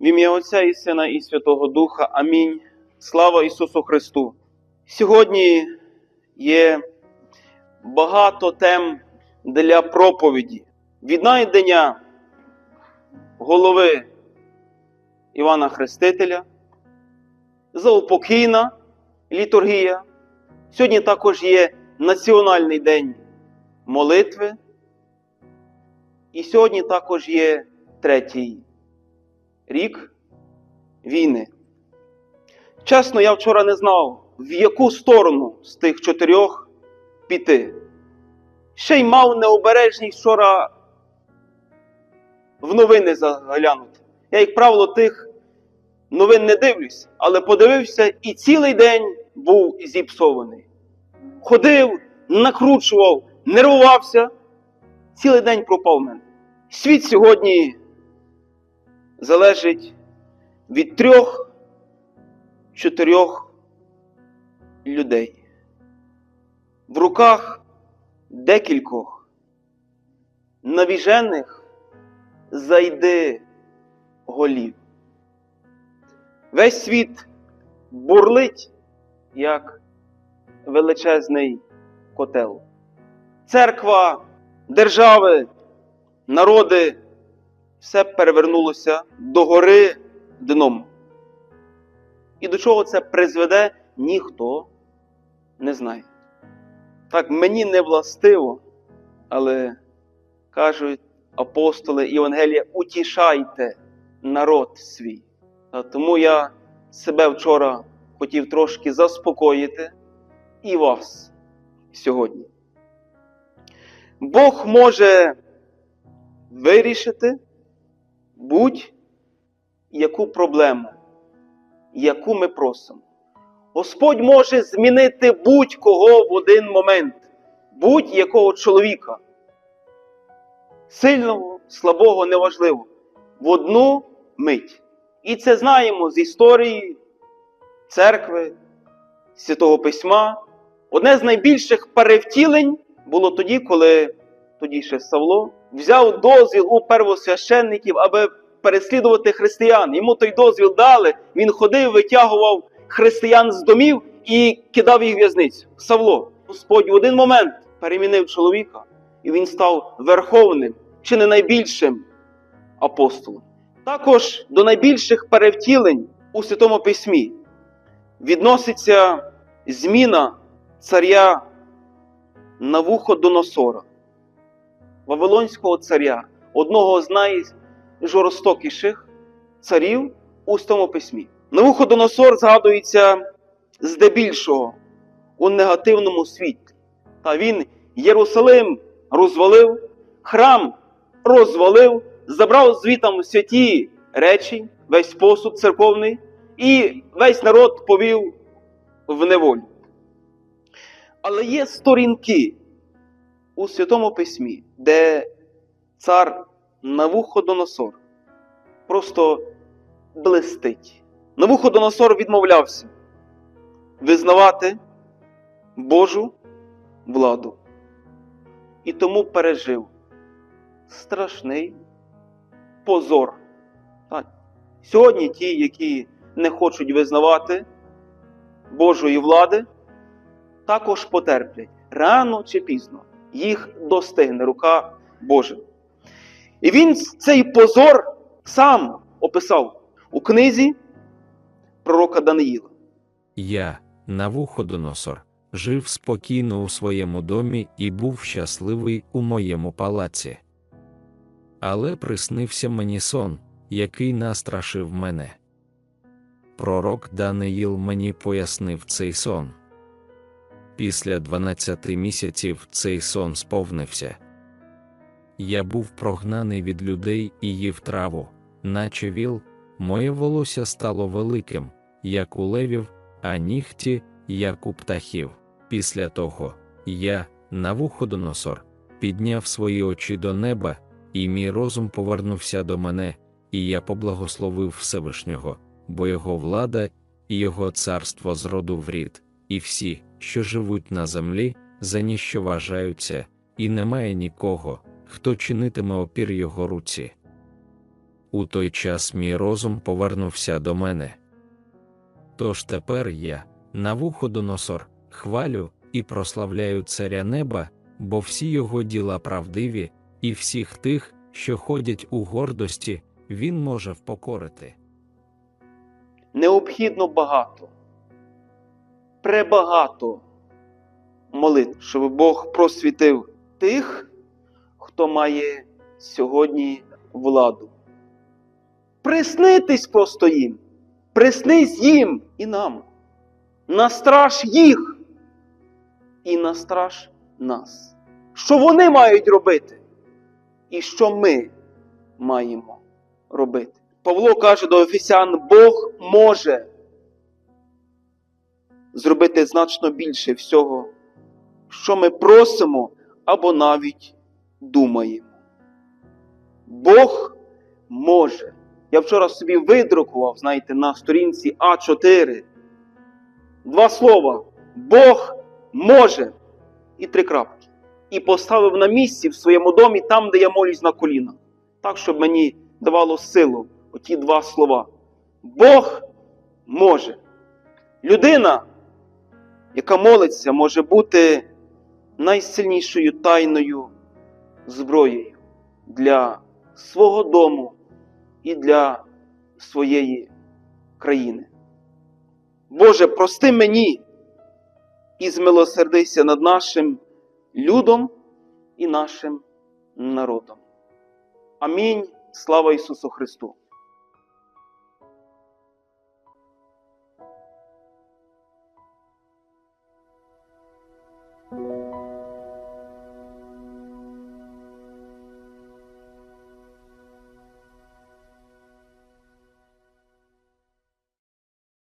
В ім'я Отця і Сина і Святого Духа. Амінь. Слава Ісусу Христу! Сьогодні є багато тем для проповіді. Віднайдення голови Івана Хрестителя, заупокійна літургія. Сьогодні також є Національний день молитви. І сьогодні також є третій рік війни. Чесно, я вчора не знав, в яку сторону з тих чотирьох піти. Ще й мав необережність вчора в новини заглянути. Я, як правило, тих новин не дивлюсь, але подивився і цілий день був зіпсований. Ходив, накручував, нервувався, цілий день пропав мене. Світ сьогодні залежить від трьох-чотирьох людей. В руках декількох навіжених зайди голів. Весь світ бурлить, як величезний котел. Церква, держави, народи все перевернулося догори дном. І до чого це призведе, ніхто не знає. Так, мені не властиво, але кажуть апостоли Євангелія, утішайте народ свій. А Тому я себе вчора хотів трошки заспокоїти і вас сьогодні. Бог може вирішити будь-яку проблему, яку ми просимо. Господь може змінити будь-кого в один момент, будь-якого чоловіка. Сильного, слабого, неважливо, в одну мить. І це знаємо з історії церкви, Святого Письма. Одне з найбільших перевтілень було тоді, коли тоді ще Савло взяв дозвіл у первосвященників, аби переслідувати християн. Йому той дозвіл дали, він ходив, витягував християн з домів і кидав їх в в'язницю. Савло. Господь в один момент перемінив чоловіка, і він став верховним чи не найбільшим апостолом. Також до найбільших перевтілень у Святому Письмі відноситься зміна царя Навуходоносора, Вавилонського царя, одного з найжорстокіших царів у Святому Письмі. Навуходоносор згадується здебільшого у негативному світлі. Та він Єрусалим розвалив, храм розвалив, забрав звітам святі речі, весь посуд церковний, і весь народ повів в неволю. Але є сторінки у Святому Письмі, де цар Навуходоносор просто блистить. Навуходоносор відмовлявся визнавати Божу владу. І тому пережив страшний позор. Сьогодні ті, які не хочуть визнавати Божої влади, також потерплять рано чи пізно. Їх достигне рука Божа. І він цей позор сам описав у книзі пророка Даниїла. Я, Навуходоносор, жив спокійно у своєму домі і був щасливий у моєму палаці. Але приснився мені сон, який настрашив мене. Пророк Даниїл мені пояснив цей сон. Після 12 місяців цей сон сповнився. Я був прогнаний від людей і їв траву, наче віл, моє волосся стало великим, як у левів, а нігті, як у птахів. Після того я, Навуходоносор, підняв свої очі до неба, і мій розум повернувся до мене, і я поблагословив Всевишнього, бо його влада і його царство з роду в рід, і всі, що живуть на землі, за ніщо вважаються, і немає нікого, хто чинитиме опір його руці. у той час мій розум повернувся до мене. Тож тепер я, Навуходоносор, хвалю і прославляю царя неба, бо всі його діла правдиві, і всіх тих, що ходять у гордості, він може впокорити. Необхідно багато, пребагато молитв, щоб Бог просвітив тих, хто має сьогодні владу. Приснитись просто їм, приснись їм і нам. Настраж їх і настраж нас. Що вони мають робити, і що ми маємо робити. Павло каже до Ефесян, Бог може зробити значно більше всього, що ми просимо або навіть думаємо. Бог може. Я вчора собі видрукував, знаєте, на сторінці А4 два слова Бог може і три крапки. І поставив на місці в своєму домі, там, де я молюсь на колінах, так, щоб мені давало силу оті два слова. Бог може. Людина, яка молиться, може бути найсильнішою тайною зброєю для свого дому і для своєї країни. Боже, прости мені і змилосердися над нашим людом і нашим народом. Амінь. Слава Ісусу Христу!